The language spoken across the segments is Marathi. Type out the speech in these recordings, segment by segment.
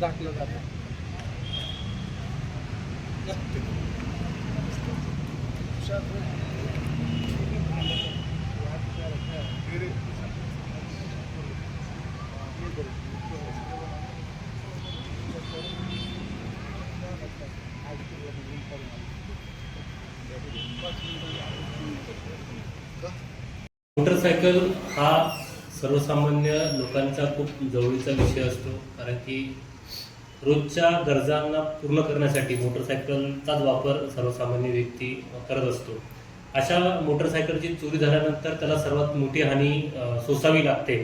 दाखलं जातं. मोटरसायकल हा सर्वसामान्य लोकांचा खूप जवळीचा विषय असतो कारण की रोजच्या गरजांना पूर्ण करण्यासाठी मोटरसायकलचाच वापर सर्वसामान्य व्यक्ती करत असतो. अशा मोटरसायकलची चोरी झाल्यानंतर त्याला सर्वात मोठी हानी सोसावी लागते.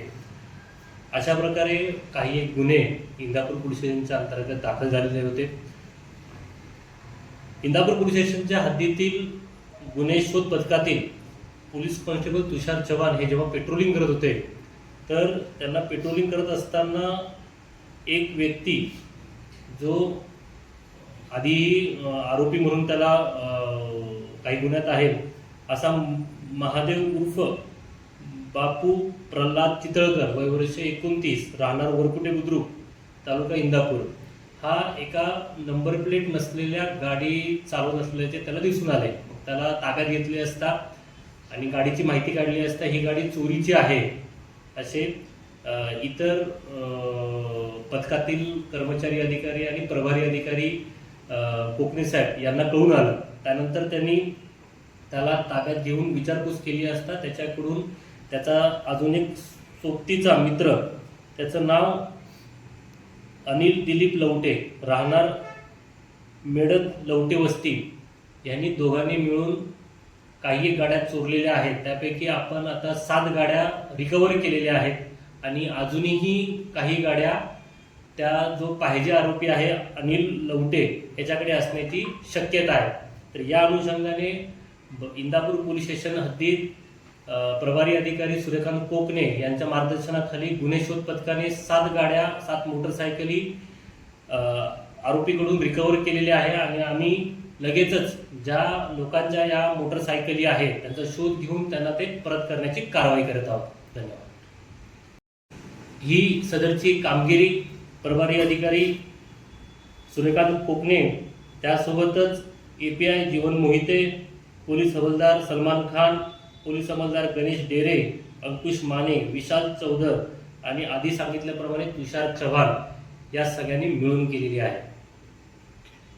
अशा प्रकारे काही एक गुन्हे इंदापूर पोलीस स्टेशनच्या अंतर्गत दाखल झालेले होते. इंदापूर पोलीस स्टेशनच्या हद्दीतील गुन्हे शोध पथकातील पोलीस कॉन्स्टेबल तुषार चव्हाण हे जेव्हा पेट्रोलिंग करत होते तर त्यांना पेट्रोलिंग करत असताना एक व्यक्ती जो आधी आरोपी म्हणून त्याला काही गुन्ह्यात आहे असा महादेव उर्फ बापू प्रल्हाद चितळकर वय वर्ष एकोणतीस राहणार वरकुटे बुद्रुक तालुका इंदापूर हा एका नंबर प्लेट नसलेल्या गाडी चालवत असल्याचे त्याला दिसून आले. मग त्याला ताब्यात घेतले असता आणि गाडीची माहिती काढली असता ही गाडी चोरीची आहे असे इतर पथकातील कर्मचारी अधिकारी आणि प्रभारी अधिकारी कोकणे साहेब यांना कळून आलं. त्यानंतर त्यांनी त्याला ताब्यात घेऊन विचारपूस केली असता त्याच्याकडून त्याचा अजून एक सोबतीचा मित्र त्याचं नाव अनिल दिलीप लवटे राहणार मेडत लवटे वस्ती यांनी दोघांनी मिळून काही गाड्या चोरलेल्या आहेत. त्यापैकी आपण आता सात गाड्या रिकवर केलेल्या आहेत. आणि अजूनही काही गाड्या त्या जो पाहिजे आरोपी आहे अनिल लवटे याच्याकडे असण्याची शक्यता आहे. तर या अनुषंगाने ब- इंदापूर पोलीस स्टेशन हद्दीत प्रभारी अधिकारी सूर्यकांत कोकणे यांच्या मार्गदर्शनाखाली गुन्हे शोध पथकाने सात गाड्या सात मोटरसायकली आरोपीकडून रिकवर केलेल्या आहे आणि आम्ही लगेचच ज्या लोकांच्या या मोटरसायकली आहेत त्यांचा शोध घेऊन त्यांना ते परत करण्याची कारवाई करत आहोत. धन्यवाद. ही सदरची कामगिरी प्रभारी अधिकारी सूर्यकांत कोकणे त्यासोबतच A P I Jeevan Mohite police हवालदार सलमान खान पोलीस हवालदार गणेश डेरे अंकुश माने विशाल चौधर आणि आधी सांगितल्याप्रमाणे तुषार चव्हाण या सगळ्यांनी मिळून केलेली आहे.